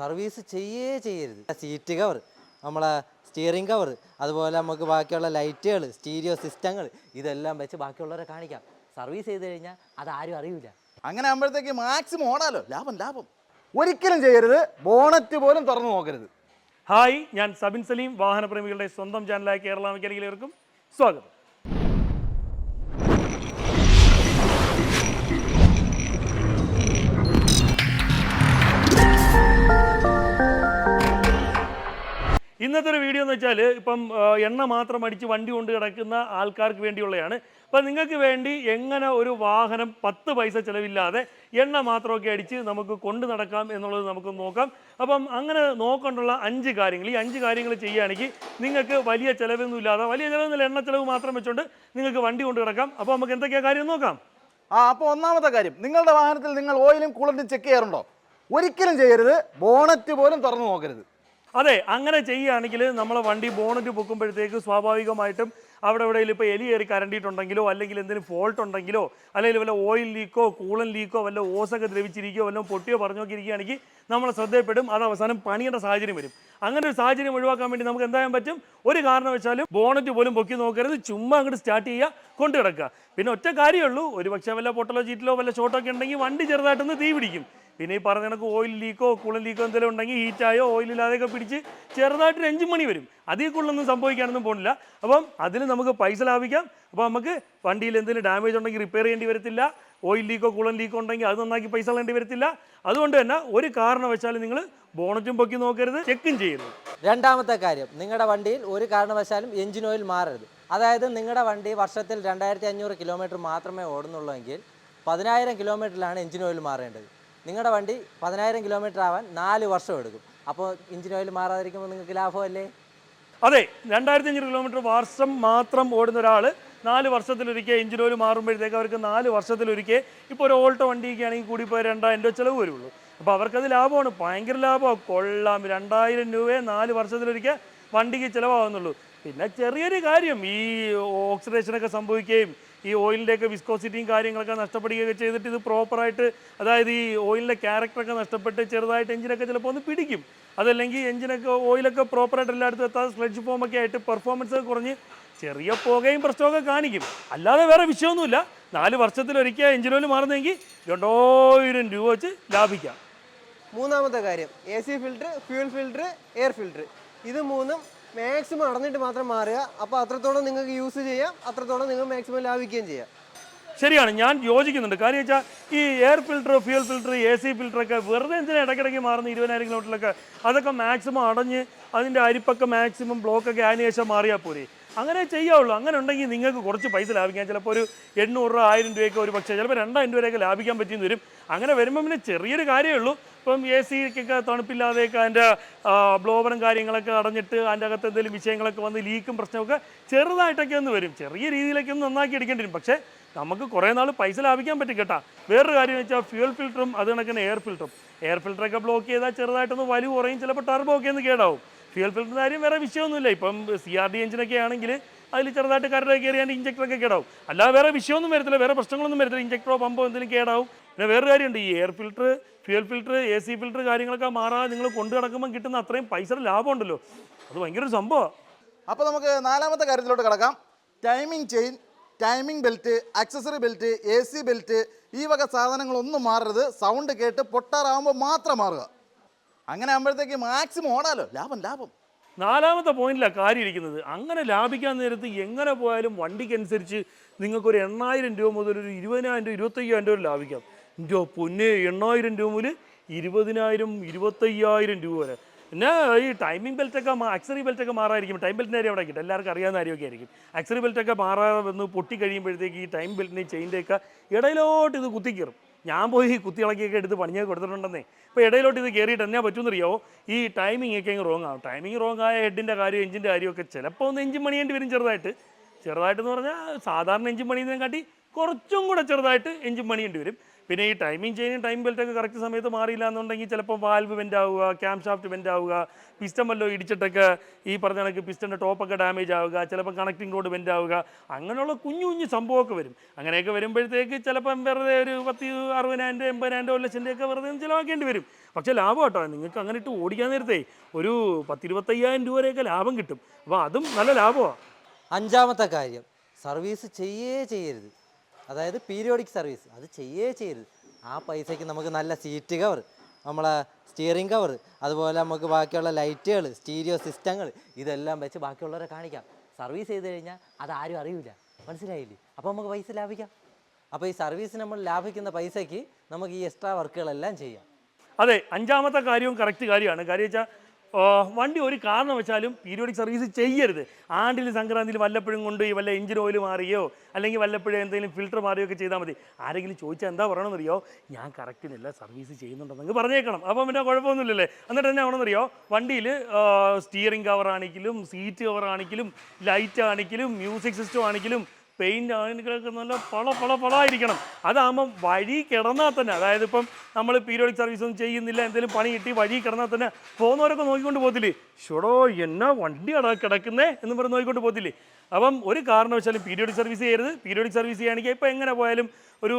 Service ചെയ്യേ ചെയ്യരുത്. Seat cover നമ്മളെ സ്റ്റിയറിംഗ് കവർ അതുപോലെ നമുക്ക് ബാക്കിയുള്ള ലൈറ്റുകൾ സ്റ്റീരിയോ സിസ്റ്റങ്ങൾ ഇതെല്ലാം വെച്ച് ബാക്കിയുള്ളവരെ കാണിക്കാം. സർവീസ് ചെയ്ത് കഴിഞ്ഞാൽ അതാരും അറിയില്ല അങ്ങനെ ആകുമ്പോഴത്തേക്ക് മാക്സിമം ഓടാലോ? ലാഭം ലാഭം. ഒരിക്കലും ചെയ്യരുത്. ബോണറ്റ് പോലും തുറന്നു നോക്കരുത്. ഹായ് ഞാൻ സബിൻ സലീം വാഹനപ്രേമികളുടെ സ്വന്തം ചാനലായ കേരള മെക്കാനിക്കലേവർക്കും സ്വാഗതം. ഇന്നത്തെ ഒരു വീഡിയോ എന്ന് വെച്ചാൽ ഇപ്പം എണ്ണ മാത്രം അടിച്ച് വണ്ടി കൊണ്ട് കിടക്കുന്ന ആൾക്കാർക്ക് വേണ്ടിയുള്ളതാണ് അപ്പം നിങ്ങൾക്ക് വേണ്ടി എങ്ങനെ ഒരു വാഹനം പത്ത് പൈസ ചിലവില്ലാതെ എണ്ണ മാത്രമൊക്കെ അടിച്ച് നമുക്ക് കൊണ്ടു നടക്കാം എന്നുള്ളത് നമുക്ക് നോക്കാം. അപ്പം അങ്ങനെ നോക്കേണ്ടുള്ള അഞ്ച് കാര്യങ്ങൾ. ഈ അഞ്ച് കാര്യങ്ങൾ ചെയ്യുകയാണെങ്കിൽ നിങ്ങൾക്ക് വലിയ ചിലവൊന്നും ഇല്ലാതെ വലിയ ചിലവൊന്നുമില്ല എണ്ണ ചിലവ് മാത്രം വെച്ചുകൊണ്ട് നിങ്ങൾക്ക് വണ്ടി കൊണ്ട് കിടക്കാം. അപ്പോൾ നമുക്ക് എന്തൊക്കെയാണ് കാര്യം നോക്കാം. ആ അപ്പോൾ ഒന്നാമത്തെ കാര്യം നിങ്ങളുടെ വാഹനത്തിൽ നിങ്ങൾ ഓയിലും കൂളന്റും ചെക്ക് ചെയ്യാറുണ്ടോ? ഒരിക്കലും ചെയ്യരുത്. ബോണറ്റ് പോലും തുറന്നു നോക്കരുത്. അതെ അങ്ങനെ ചെയ്യുകയാണെങ്കിൽ നമ്മൾ വണ്ടി ബോണറ്റ് പൊക്കുമ്പോഴത്തേക്ക് സ്വാഭാവികമായിട്ടും അവിടെ എവിടെയെങ്കിലും ഇപ്പോൾ എലി കയറി കരണ്ടിയിട്ടുണ്ടെങ്കിലോ അല്ലെങ്കിൽ എന്തെങ്കിലും ഫോൾട്ട് ഉണ്ടെങ്കിലോ അല്ലെങ്കിൽ വല്ല ഓയിൽ ലീക്കോ കൂളൻ ലീക്കോ വല്ല ഓസൊക്കെ ദ്രവിച്ചിരിക്കുകയോ വല്ലതും പൊട്ടിയോ പറഞ്ഞൊക്കെ ഇരിക്കുകയാണെങ്കിൽ നമ്മൾ ശ്രദ്ധയപ്പെടും അത് അവസാനം പണിയേണ്ട സാഹചര്യം വരും. അങ്ങനെ ഒരു സാഹചര്യം ഒഴിവാക്കാൻ വേണ്ടി നമുക്ക് എന്തായാലും പറ്റും? ഒരു കാരണം വെച്ചാലും ബോണറ്റ് പോലും പൊക്കി നോക്കരുത് ചുമ്മാ അങ്ങോട്ട് സ്റ്റാർട്ട് ചെയ്യുക കൊണ്ടു കിടക്കുക. പിന്നെ ഒറ്റ കാര്യമുള്ളൂ ഒരു പക്ഷേ വല്ല പൊട്ടലോ ചീറ്റിലോ വല്ല ഷോട്ടൊക്കെ ഉണ്ടെങ്കിൽ വണ്ടി ചെറുതായിട്ടൊന്ന് തീ പിടിക്കും. പിന്നെ ഈ പറഞ്ഞ കണക്ക് ഓയിൽ ലീക്കോ കൂളൻ ലീക്കോ എന്തെങ്കിലും ഉണ്ടെങ്കിൽ ഹീറ്റായോ ഓയിലില്ലാതെയൊക്കെ പിടിച്ച് ചെറുതായിട്ടൊരു എഞ്ചിൻ മണി വരും. അതിൽ കൂടുതലൊന്നും സംഭവിക്കാനൊന്നും പോകുന്നില്ല. അപ്പം അതിൽ നമുക്ക് പൈസ ലാഭിക്കാം. അപ്പോൾ നമുക്ക് വണ്ടിയിൽ എന്തെങ്കിലും ഡാമേജ് ഉണ്ടെങ്കിൽ റിപ്പയർ ചെയ്യേണ്ടി വരത്തില്ല. ഓയിൽ ലീക്കോ കൂളൻ ലീക്കോ ഉണ്ടെങ്കിൽ അത് നന്നാക്കി പൈസ കളയേണ്ടി വരത്തില്ല. അതുകൊണ്ട് തന്നെ ഒരു കാരണവശാലും നിങ്ങൾ ബോണറ്റും പൊക്കി നോക്കരുത് ചെക്കും ചെയ്യരുത്. രണ്ടാമത്തെ കാര്യം നിങ്ങളുടെ വണ്ടിയിൽ ഒരു കാരണവശാലും എഞ്ചിൻ ഓയിൽ മാറരുത്. അതായത് നിങ്ങളുടെ വണ്ടി വർഷത്തിൽ രണ്ടായിരത്തി അഞ്ഞൂറ് കിലോമീറ്റർ മാത്രമേ ഓടുന്നുള്ളൂ എങ്കിൽ പതിനായിരം കിലോമീറ്ററിലാണ് എഞ്ചിൻ ഓയിൽ മാറേണ്ടത്. നിങ്ങളുടെ വണ്ടി പതിനായിരം കിലോമീറ്റർ ആവാൻ നാല് വർഷം എടുക്കും. അപ്പോൾ എഞ്ചിൻ ഓയിൽ മാറാതിരിക്കുമ്പോൾ നിങ്ങൾക്ക് ലാഭമല്ലേ അതെ രണ്ടായിരത്തി അഞ്ഞൂറ് കിലോമീറ്റർ വർഷം മാത്രം ഓടുന്ന ഒരാൾ നാല് വർഷത്തിലൊരിക്കൽ എഞ്ചിൻ ഓയിൽ മാറുമ്പോഴത്തേക്ക് അവർക്ക് നാല് വർഷത്തിലൊരിക്കൽ ഇപ്പോൾ ഒരു ഓൾട്ടോ വണ്ടിയൊക്കെ ആണെങ്കിൽ കൂടി ഇപ്പോൾ രണ്ടായിരം രൂപ ചിലവ് വരുള്ളൂ. അപ്പോൾ അവർക്കത് ലാഭമാണ്. ഭയങ്കര ലാഭമാണ്. കൊള്ളാം. രണ്ടായിരം രൂപയെ നാല് വർഷത്തിലൊരിക്കൽ വണ്ടിക്ക് ചിലവാകുന്നുള്ളൂ. പിന്നെ ചെറിയൊരു കാര്യം ഈ ഓക്സിഡേഷനൊക്കെ സംഭവിക്കുകയും ഈ ഓയിലിന്റെയൊക്കെ വിസ്കോസിറ്റിയും കാര്യങ്ങളൊക്കെ നഷ്ടപ്പെടുകയൊക്കെ ചെയ്തിട്ട് ഇത് പ്രോപ്പറായിട്ട് അതായത് ഈ ഓയിലിന്റെ ക്യാരക്ടറൊക്കെ നഷ്ടപ്പെട്ട് ചെറുതായിട്ട് എഞ്ചിനൊക്കെ ചിലപ്പോൾ ഒന്ന് പിടിക്കും. അതല്ലെങ്കിൽ എഞ്ചിനൊക്കെ ഓയിലൊക്കെ പ്രോപ്പറായിട്ട് എല്ലായിടത്തും എത്താതെ സ്ലെഡ്ജ് ഫോമൊക്കെ ആയിട്ട് പെർഫോമൻസ് കുറഞ്ഞ് ചെറിയ പുകയും പ്രശ്നമൊക്കെ കാണിക്കും. അല്ലാതെ വേറെ വിഷയമൊന്നുമില്ല. നാല് വർഷത്തിലൊരിക്കൽ എഞ്ചിൻ ഓയിൽ മാറുന്നെങ്കിൽ രണ്ടായിരം രൂപ വെച്ച് ലാഭിക്കാം. മൂന്നാമത്തെ കാര്യം A C filter fuel filter air filter ഇത് മൂന്നും മാക്സിമം അടഞ്ഞിട്ട് മാത്രം മാറുക. അപ്പോൾ അത്രത്തോളം നിങ്ങൾക്ക് യൂസ് ചെയ്യാം. അത്രത്തോളം നിങ്ങൾ മാക്സിമം ലാഭിക്കുകയും ചെയ്യാം. ശരിയാണ്. ഞാൻ യോജിക്കുന്നുണ്ട്. കാര്യം വെച്ചാൽ ഈ air filter fuel filter A C ഫിൽറ്ററൊക്കെ വെറുതെ എന്തിനാ ഇടയ്ക്കിടയ്ക്ക് മാറുന്ന ഇരുപതിനായിരം കിലോമീറ്ററിലൊക്കെ അതൊക്കെ മാക്സിമം അടഞ്ഞ് അതിന്റെ അരിപ്പൊക്കെ മാക്സിമം ബ്ലോക്കൊക്കെ അതിന് ശേഷം മാറിയാൽ പോരെ. അങ്ങനെ ചെയ്യാവുള്ളൂ. അങ്ങനെ ഉണ്ടെങ്കിൽ നിങ്ങൾക്ക് കുറച്ച് പൈസ ലാഭിക്കാം. ചിലപ്പോൾ ഒരു എണ്ണൂറ് രൂപ ആയിരം രൂപയൊക്കെ ഒരു പക്ഷേ ചിലപ്പോൾ രണ്ടായിരം രൂപയൊക്കെ ലാഭിക്കാൻ പറ്റിയെന്ന് വരും. അങ്ങനെ വരുമ്പോൾ പിന്നെ ചെറിയൊരു കാര്യമേ ഉള്ളൂ. ഇപ്പം എ സിക്കൊക്കെ തണുപ്പില്ലാതെയൊക്കെ അതിന്റെ ബ്ലോവറും കാര്യങ്ങളൊക്കെ അടഞ്ഞിട്ട് അതിന്റെ അകത്ത് എന്തെങ്കിലും വിഷയങ്ങളൊക്കെ വന്ന് ലീക്കും പ്രശ്നമൊക്കെ ചെറുതായിട്ടൊക്കെ ഒന്ന് വരും. ചെറിയ രീതിയിലൊക്കെ ഒന്ന് നന്നാക്കി എടുക്കേണ്ടി വരും. പക്ഷേ നമുക്ക് കുറേ നാൾ പൈസ ലാഭിക്കാൻ പറ്റും കേട്ടാ. വേറൊരു കാര്യം എന്ന് വെച്ചാൽ ഫ്യൂൽ ഫിൽറ്ററും അത് കണക്കിന് എയർ ഫിൽറ്ററും. എയർ ഫിൽറ്ററൊക്കെ ബ്ലോക്ക് ചെയ്താൽ ചെറുതായിട്ടൊന്ന് വലിവ് കുറയും. ചിലപ്പോൾ ടർബോ ഒക്കെ ഒന്ന് കേടാവും. ഫ്യൂൽ ഫിൽറ്ററിന്റെ കാര്യം വേറെ വിഷയമൊന്നുമില്ല. ഇപ്പം സി ആർ ഡി എഞ്ചിനൊക്കെ ആണെങ്കിൽ അതിൽ ചെറുതായിട്ട് കരടൊക്കെ അതിന്റെ ഇഞ്ചക്ടറൊക്കെ കേടാവും. അല്ലാതെ വേറെ വിഷയമൊന്നും വരത്തില്ല. വേറെ പ്രശ്നങ്ങളൊന്നും വരത്തില്ല. ഇഞ്ചക്ടറോ പമ്പോ എന്തെങ്കിലും കേടാവും. പിന്നെ വേറൊരു കാര്യമുണ്ട്. ഈ air filter fuel filter A C filter കാര്യങ്ങളൊക്കെ മാറാതെ നിങ്ങൾ കൊണ്ടു കിടക്കുമ്പോൾ കിട്ടുന്ന അത്രയും പൈസയുടെ ലാഭം ഉണ്ടല്ലോ. അത് ഭയങ്കര ഒരു സംഭവമാണ് അപ്പോൾ നമുക്ക് നാലാമത്തെ കാര്യത്തിലോട്ട് കിടക്കാം. Timing chain timing belt accessory belt A C belt ഈ വക സാധനങ്ങളൊന്നും മാറരുത്. സൗണ്ട് കേട്ട് പൊട്ടാറാവുമ്പോൾ മാത്രം മാറുക. അങ്ങനെ ആകുമ്പോഴത്തേക്ക് മാക്സിമം ഓടാലോ? ലാഭം ലാഭം. നാലാമത്തെ പോയിന്റിലാണ് കാര്യം ഇരിക്കുന്നത് അങ്ങനെ ലാഭിക്കാൻ നേരത്ത് എങ്ങനെ പോയാലും വണ്ടിക്കനുസരിച്ച് നിങ്ങൾക്കൊരു എണ്ണായിരം രൂപ മുതൽ ഒരു ഇരുപതിനായിരം രൂപ ഇരുപത്തയ്യായിരം രൂപ ലാഭിക്കാം. എന്റെ പൊന്നെ എണ്ണായിരം രൂപ മുതൽ ഇരുപതിനായിരം ഇരുപത്തയ്യായിരം രൂപ വരെ. പിന്നെ ഈ ടൈമിംഗ് ബെൽറ്റൊക്കെ അക്സറി ബെൽറ്റൊക്കെ മാറായിരിക്കും ടൈം ബെൽറ്റിന്റെ കാര്യം അവിടെ കിട്ടും എല്ലാവർക്കും അറിയാവുന്ന കാര്യമൊക്കെ ആയിരിക്കും. അക്സറി ബെൽറ്റൊക്കെ മാറാതെ വന്ന് പൊട്ടി കഴിയുമ്പോഴത്തേക്ക് ഈ ടൈം ബെൽറ്റിന്റെയും ചെയിന്റെയൊക്കെ ഇടയിലോട്ട് ഇത് കുത്തിക്കയറും. ഞാൻ പോയി കുത്തിളക്കിയൊക്കെ എടുത്ത് പണിയൊക്കെ കൊടുത്തിട്ടുണ്ടെന്നേ. ഇപ്പോൾ ഇടയിലോട്ട് ഇത് കയറിയിട്ട് എന്നാ പറ്റുമെന്നറിയോ? ഈ ടൈമിംഗ് ഒക്കെ അങ്ങ് റോങ് ആവും. ടൈമിംഗ് റോങ് ആയ ഹെഡിന്റെ കാര്യം എഞ്ചിന്റെ കാര്യമൊക്കെ ചിലപ്പോൾ ഒന്ന് എഞ്ചിൻ പണിയേണ്ടി വരും ചെറുതായിട്ട്. ചെറുതായിട്ടെന്ന് പറഞ്ഞാൽ സാധാരണ എഞ്ചിൻ പണിയുന്നതിനെക്കാട്ടി കുറച്ചും കൂടെ ചെറുതായിട്ട് എഞ്ചിൻ പണിയേണ്ടി വരും. പിന്നെ ഈ ടൈമിംഗ് ചെയിനും ടൈം ബെൽറ്റൊക്കെ കറക്റ്റ് സമയത്ത് മാറിയില്ല എന്നുണ്ടെങ്കിൽ ചിലപ്പോൾ വാൽവ് വെന്റ് ആവുക ക്യാം ഷാഫ്റ്റ് ബെൻഡ് ആവുക പിസ്റ്റം വല്ലോ ഇടിച്ചിട്ടൊക്കെ ഈ പറഞ്ഞ കണക്ക് പിസ്റ്റന്റെ ടോപ്പൊക്കെ ഡാമേജ് ആവുക ചിലപ്പോൾ കണക്റ്റിംഗ് റോഡ് വെന്റ് ആവുക അങ്ങനെയുള്ള കുഞ്ഞു കുഞ്ഞു സംഭവമൊക്കെ വരും. അങ്ങനെയൊക്കെ വരുമ്പോഴത്തേക്ക് ചിലപ്പം വെറുതെ ഒരു പത്ത് അറുപതിനായിരം രൂപ എൺപതിനായിരം രൂപ ഒരു ലക്ഷം രൂപയൊക്കെ വെറുതെ ചിലവാക്കേണ്ടി വരും. പക്ഷേ ലാഭം കേട്ടോ നിങ്ങൾക്ക് അങ്ങനെ ഇട്ട് ഓടിക്കാൻ നേരത്തെ ഒരു പത്തിരുപത്തയ്യായിരം രൂപ വരെയൊക്കെ ലാഭം കിട്ടും. അപ്പോൾ അതും നല്ല ലാഭമാണ് അഞ്ചാമത്തെ കാര്യം സർവീസ് ചെയ്യേ ചെയ്യരുത്. അതായത് പീരിയോഡിക് സർവീസ് അത് ചെയ്യേ ചെയ്യരുത്. ആ പൈസയ്ക്ക് നമുക്ക് നല്ല സീറ്റ് കവർ നമ്മളെ സ്റ്റിയറിംഗ് കവർ അതുപോലെ നമുക്ക് ബാക്കിയുള്ള ലൈറ്റുകൾ സ്റ്റീരിയോ സിസ്റ്റങ്ങൾ ഇതെല്ലാം വെച്ച് ബാക്കിയുള്ളവരെ കാണിക്കാം. സർവീസ് ചെയ്ത് കഴിഞ്ഞാൽ അതാരും അറിയില്ല മനസ്സിലായില്ലേ? അപ്പോൾ നമുക്ക് പൈസ ലാഭിക്കാം. അപ്പോൾ ഈ സർവീസ് നമ്മൾ ലാഭിക്കുന്ന പൈസയ്ക്ക് നമുക്ക് ഈ എക്സ്ട്രാ വർക്കുകളെല്ലാം ചെയ്യാം. അതെ അഞ്ചാമത്തെ കാര്യവും കറക്റ്റ് കാര്യമാണ്. കാര്യം വെച്ചാൽ വണ്ടി ഒരു കാരണം വെച്ചാലും പീരിയോഡിക് സർവീസ് ചെയ്യരുത്. ആണ്ടിൽ സംക്രാന്തിയിൽ വല്ലപ്പോഴും കൊണ്ട് ഈ വല്ല എഞ്ചിൻ ഓയിൽ മാറിയോ അല്ലെങ്കിൽ വല്ലപ്പോഴും എന്തെങ്കിലും ഫിൽറ്റർ മാറിയോ ഒക്കെ ചെയ്താൽ മതി. ആരെങ്കിലും ചോദിച്ചാൽ എന്താ പറയണമെന്നറിയോ ഞാൻ കറക്റ്റിനല്ല സർവീസ് ചെയ്യുന്നുണ്ടെന്ന് പറഞ്ഞേക്കണം. അപ്പം പിന്നെ കുഴപ്പമൊന്നുമില്ലല്ലേ? എന്നിട്ട് തന്നെ ആവണമെന്നറിയോ വണ്ടിയിൽ സ്റ്റിയറിംഗ് കവർ ആണെങ്കിലും സീറ്റ് കവർ ആണെങ്കിലും ലൈറ്റ് ആണെങ്കിലും മ്യൂസിക് സിസ്റ്റം ആണെങ്കിലും പെയിന്റ് ആണെങ്കിലൊക്കെ നല്ല പള പള പളായിരിക്കണം അതാകുമ്പം വഴി കിടന്നാൽ തന്നെ. അതായത് ഇപ്പം നമ്മൾ പീരിയോഡിക് സർവീസ് ഒന്നും ചെയ്യുന്നില്ല എന്തെങ്കിലും പണി കിട്ടി വഴി കിടന്നാൽ തന്നെ പോകുന്നവരൊക്കെ നോക്കിക്കൊണ്ട് പോകത്തില്ലേ? ഷുടോ എന്നാ വണ്ടി കിടക്കുന്നേ എന്ന് പറഞ്ഞ് നോക്കിക്കൊണ്ട് പോകത്തില്ലേ? അപ്പം ഒരു കാരണവശാലും പീരിയോഡിക് സർവീസ് ചെയ്യരുത്. പീരിയോഡിക് സർവീസ് ചെയ്യുകയാണെങ്കിൽ ഇപ്പോൾ എങ്ങനെ പോയാലും ഒരു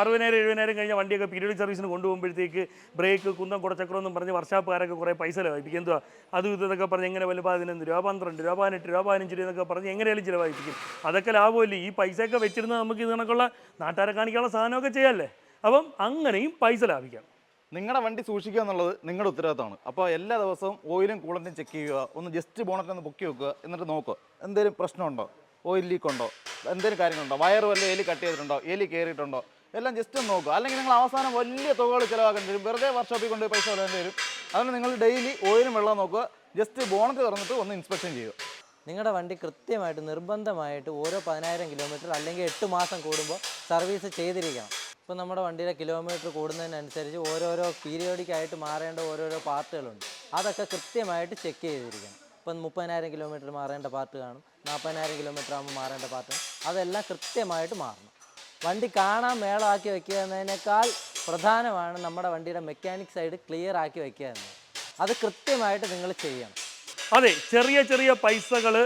അറുപതിനായിരം എഴുപതിനായിരം കഴിഞ്ഞ വണ്ടിയൊക്കെ പീരിയോഡിക് സർവീസിന് കൊണ്ടുപോകുമ്പോഴത്തേക്ക് ബ്രേക്ക് കുന്തം കുടച്ചക്രം എന്നും പറഞ്ഞ് വർഷാപ്പുകാരൊക്കെ കുറേ പൈസ ചിലവായിപ്പിക്കും എന്തുവാ? അതും ഇതൊക്കെ പറഞ്ഞ് എങ്ങനെ വല്ല പതിനൊന്ന് രൂപ പന്ത്രണ്ട് രൂപ പതിനെട്ട് രൂപ പതിനഞ്ച് രൂപ എന്നൊക്കെ പറഞ്ഞ് എങ്ങനെയാലും ചിലവായിപ്പിക്കും അതൊക്കെ ലാഭമല്ലേ? ഈ പൈസയൊക്കെ വെച്ചിരുന്നാൽ നമുക്ക് ഇത് കണക്കുള്ള നാട്ടുകാരെ കാണിക്കാനുള്ള സാധനമൊക്കെ ചെയ്യാമല്ലേ അപ്പം അങ്ങനെയും പൈസ ലാഭിക്കാം. നിങ്ങളുടെ വണ്ടി സൂക്ഷിക്കുക എന്നുള്ളത് നിങ്ങളുടെ ഉത്തരവാദിത്തമാണ്. അപ്പോൾ എല്ലാ ദിവസവും ഓയിലും കൂളന്റും ചെക്ക് ചെയ്യുക. ഒന്ന് ജസ്റ്റ് ബോണറ്റ് ഒന്ന് പൊക്കി വെക്കുക. എന്നിട്ട് നോക്കുക. എന്തെങ്കിലും പ്രശ്നമുണ്ടോ? ഓയിൽ ലീക്ക് ഉണ്ടോ? എന്തെങ്കിലും കാര്യങ്ങളുണ്ടോ? വയർ വല്ല എലി കട്ട് ചെയ്തിട്ടുണ്ടോ? എലി കയറിയിട്ടുണ്ടോ എല്ലാം ജസ്റ്റ് ഒന്ന് നോക്കുക. അല്ലെങ്കിൽ നിങ്ങൾ അവസാനം വലിയ തുകകൾ ചിലവാക്കേണ്ടി വരും. വെറുതെ വർക്ക്ഷോപ്പിൽ കൊണ്ട് പൈസ കളയേണ്ടി വരും. അതുകൊണ്ട് നിങ്ങൾ ഡെയിലി ഓയിലും വെള്ളം നോക്കുക. ജസ്റ്റ് ബോണറ്റ് തുറന്നിട്ട് ഒന്ന് ഇൻസ്പെക്ഷൻ ചെയ്യുക. നിങ്ങളുടെ വണ്ടി കൃത്യമായിട്ട് നിർബന്ധമായിട്ട് ഓരോ പതിനായിരം കിലോമീറ്റർ അല്ലെങ്കിൽ എട്ട് മാസം കൂടുമ്പോൾ സർവീസ് ചെയ്തിരിക്കണം. ഇപ്പോൾ നമ്മുടെ വണ്ടിയുടെ കിലോമീറ്റർ കൂടുന്നതിനനുസരിച്ച് ഓരോരോ പീരിയോഡിക്കായിട്ട് മാറേണ്ട ഓരോരോ പാർട്ടുകളുണ്ട്. അതൊക്കെ കൃത്യമായിട്ട് ചെക്ക് ചെയ്തിരിക്കണം. ഇപ്പം മുപ്പതിനായിരം കിലോമീറ്റർ മാറേണ്ട പാർട്ട് കാണും. നാൽപ്പതിനായിരം കിലോമീറ്റർ ആകുമ്പോൾ മാറേണ്ട പാർട്ട് അതെല്ലാം കൃത്യമായിട്ട് മാറണം. വണ്ടി കാണാൻ മേളമാക്കി വയ്ക്കുക എന്നതിനേക്കാൾ പ്രധാനമാണ് നമ്മുടെ വണ്ടിയുടെ മെക്കാനിക് സൈഡ് ക്ലിയർ ആക്കി വയ്ക്കുക എന്നത്. അത് കൃത്യമായിട്ട് നിങ്ങൾ ചെയ്യണം. അതെ ചെറിയ ചെറിയ പൈസകൾ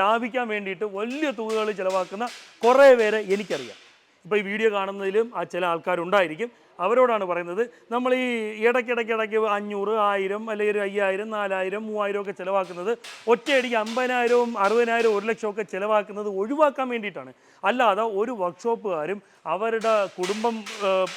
ലാഭിക്കാൻ വേണ്ടിയിട്ട് വലിയ തുകകൾ ചിലവാക്കുന്ന കുറേ പേരെ എനിക്കറിയാം. ഇപ്പോൾ ഈ വീഡിയോ കാണുന്നതിലും ആ ചില ആൾക്കാരുണ്ടായിരിക്കും. അവരോടാണ് പറയുന്നത് നമ്മൾ ഈ ഇടയ്ക്കിടയ്ക്ക് ഇടയ്ക്ക് അഞ്ഞൂറ് ആയിരം അല്ലെങ്കിൽ ഒരു അയ്യായിരം നാലായിരം മൂവായിരം ഒക്കെ ചിലവാക്കുന്നത് ഒറ്റയടിക്ക് അമ്പതിനായിരവും അറുപതിനായിരവും ഒരു ലക്ഷമൊക്കെ ചിലവാക്കുന്നത് ഒഴിവാക്കാൻ വേണ്ടിയിട്ടാണ്. അല്ലാതെ ഒരു വർക്ക്ഷോപ്പുകാരും അവരുടെ കുടുംബം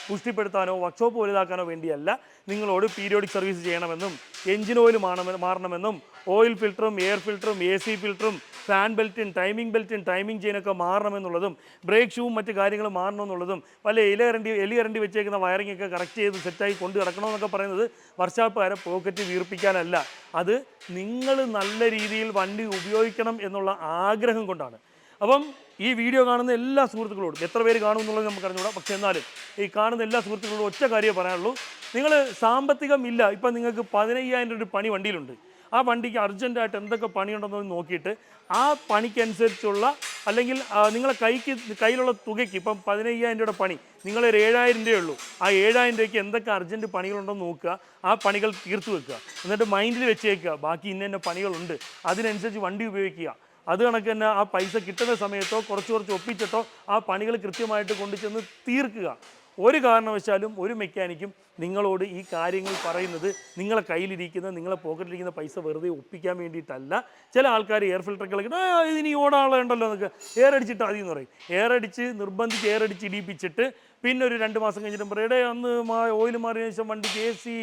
പുഷ്ടിപ്പെടുത്താനോ വർക്ക്ഷോപ്പ് വലുതാക്കാനോ വേണ്ടിയല്ല നിങ്ങളോട് പീരിയോഡിക് സർവീസ് ചെയ്യണമെന്നും എഞ്ചിൻ ഓയിൽ മാറണമെന്നും ഓയിൽ ഫിൽറ്ററും എയർ ഫിൽറ്ററും എ സി ഫിൽറ്ററും ഫാൻ ബെൽറ്റും ടൈമിംഗ് ബെൽറ്റും ടൈമിംഗ് ചെയിനൊക്കെ മാറണമെന്നുള്ളതും ബ്രേക്ക് ഷൂവും മറ്റ് കാര്യങ്ങളും മാറണമെന്നുള്ളതും വല്ല എലി കരണ്ടി എലി കരണ്ടി വെച്ചേക്കുന്ന വയറിംഗ് ഒക്കെ കറക്റ്റ് ചെയ്ത് സെറ്റായി കൊണ്ട് കിടക്കണമെന്നൊക്കെ പറയുന്നത് വർഷാപ്പുകാരെ പോക്കറ്റ് വീർപ്പിക്കാനല്ല. അത് നിങ്ങൾ നല്ല രീതിയിൽ വണ്ടി ഉപയോഗിക്കണം എന്നുള്ള ആഗ്രഹം കൊണ്ടാണ്. അപ്പം ഈ വീഡിയോ കാണുന്ന എല്ലാ സുഹൃത്തുക്കളോടും എത്ര പേര് കാണും എന്നുള്ളത് നമുക്ക് അറിഞ്ഞൂടാ പക്ഷേ എന്നാലും ഈ കാണുന്ന എല്ലാ സുഹൃത്തുക്കളോടും ഒറ്റ കാര്യമേ പറയാനുള്ളൂ. നിങ്ങൾ സാമ്പത്തികം ഇല്ല ഇപ്പം നിങ്ങൾക്ക് പതിനയ്യായിരം രൂപ പണി വണ്ടിയിലുണ്ട്. ആ വണ്ടിക്ക് അർജന്റായിട്ട് എന്തൊക്കെ പണിയുണ്ടെന്ന് നോക്കിയിട്ട് ആ പണിക്കനുസരിച്ചുള്ള അല്ലെങ്കിൽ നിങ്ങളെ കൈക്ക് കയ്യിലുള്ള തുകയ്ക്ക് ഇപ്പം പതിനയ്യായിരം രൂപയുടെ പണി നിങ്ങളൊരു ഏഴായിരം രൂപയേ ഉള്ളൂ. ആ ഏഴായിരം രൂപയ്ക്ക് എന്തൊക്കെ അർജന്റ് പണികളുണ്ടെന്ന് നോക്കുക ആ പണികൾ തീർത്തു വെക്കുക. എന്നിട്ട് മൈൻഡിൽ വെച്ചേക്കുക ബാക്കി ഇന്ന പണികളുണ്ട്. അതിനനുസരിച്ച് വണ്ടി ഉപയോഗിക്കുക. അത് കണക്ക് തന്നെ ആ പൈസ കിട്ടുന്ന സമയത്തോ കുറച്ച് കുറച്ച് ഒപ്പിച്ചിട്ടോ ആ പണികൾ കൃത്യമായിട്ട് കൊണ്ടുചെന്ന് തീർക്കുക. ഒരു കാരണവശാലും ഒരു മെക്കാനിക്കും നിങ്ങളോട് ഈ കാര്യങ്ങൾ പറയുന്നത് നിങ്ങളെ കയ്യിലിരിക്കുന്ന നിങ്ങളെ പോക്കറ്റിലിരിക്കുന്ന പൈസ വെറുതെ ഒപ്പിക്കാൻ വേണ്ടിയിട്ടല്ല. ചില ആൾക്കാർ എയർ ഫിൽറ്ററൊക്കെ ഇതിനി ഓടാളുണ്ടല്ലോ എന്നൊക്കെ എയർ അടിച്ചിട്ട് ആദ്യം എന്ന് പറയും. എയർ അടിച്ച് നിർബന്ധിച്ച് എയർ അടിച്ച് ഇടിപ്പിച്ചിട്ട് പിന്നെ ഒരു രണ്ട് മാസം കഴിഞ്ഞിട്ട് പറയും ഇടേ അന്ന് ഓയിൽ മാറിയ ശേഷം വണ്ടി എ സി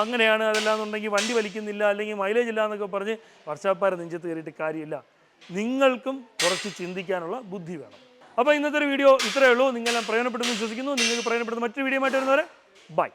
അങ്ങനെയാണ് അതല്ലാന്നുണ്ടെങ്കിൽ വണ്ടി വലിക്കുന്നില്ല അല്ലെങ്കിൽ മൈലേജ് ഇല്ല എന്നൊക്കെ പറഞ്ഞ് വർഷാപ്പാരെ നെഞ്ചത്ത് കയറിയിട്ട് കാര്യമില്ല. നിങ്ങൾക്കും കുറച്ച് ചിന്തിക്കാനുള്ള ബുദ്ധി വേണം. അപ്പോൾ ഇന്നത്തെ ഒരു വീഡിയോ ഇത്രയേ ഉള്ളൂ. നിങ്ങളെല്ലാം പ്രയോജനപ്പെടുന്നു വിശ്വസിക്കുന്നു. നിങ്ങൾക്ക് പ്രയോജനപ്പെടുന്ന മറ്റൊരു വീഡിയോ ആയിട്ട് വരുന്നവരെ ബൈ